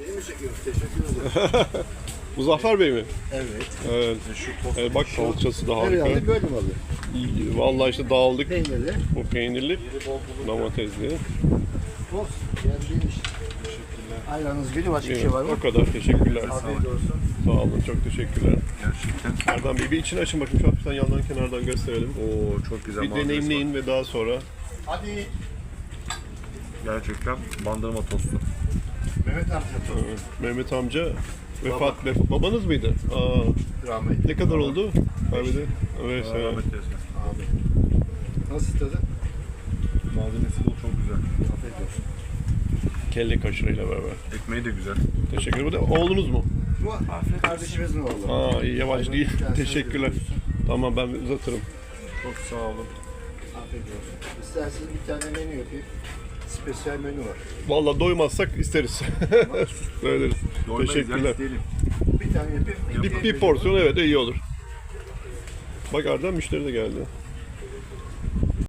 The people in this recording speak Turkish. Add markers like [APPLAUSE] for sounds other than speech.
Beni mi çekiyorsun? Teşekkür ederim. Muzaffer Bey mi? evet. Evet. Şu tost. evet bak salçası da Herhalde harika. böyle mi alıyor? İyi, Vallahi işte dağıldık. Peynirli. Bu peynirli, domatesli. Tost. Geldiğin iş. Ayranınız biri başka bir şey var mı? o kadar. Teşekkürler. Afiyet olsun. Sağ olun. Çok teşekkürler. Gerçekten. Erdem Bey bir içini açın bakayım. Şu hafiften yandan kenardan gösterelim. Oo çok güzel Bir deneyimleyin ve daha sonra. Hadi. Gerçekten bandırma tostu. Mehmet amca Mehmet amca vefat, vefat babanız mıydı? Aa, Rahmetli. ne kadar oldu? Evet, Aa, evet. Rahmet eylesin. Abi. Nasıl tadı? Malzemesi de çok güzel. Afiyet olsun. Kelle kaşığıyla beraber. Ekmeği de güzel. Teşekkür ederim. Bu da oğlunuz mu? Bu kardeşimizin oğlu. Aa, iyi, yavaş değil. Teşekkürler. Tamam ben uzatırım. Çok sağ olun. Afiyet olsun. İsterseniz bir tane menü yapayım. Spesiyel menü var. Vallahi doymazsak isteriz. Söyleriz. [LAUGHS] Doymayız, Teşekkürler. yani. Bir tane yapayım. Bir, bir porsiyon evet iyi olur. Bak Erdem müşteri de geldi.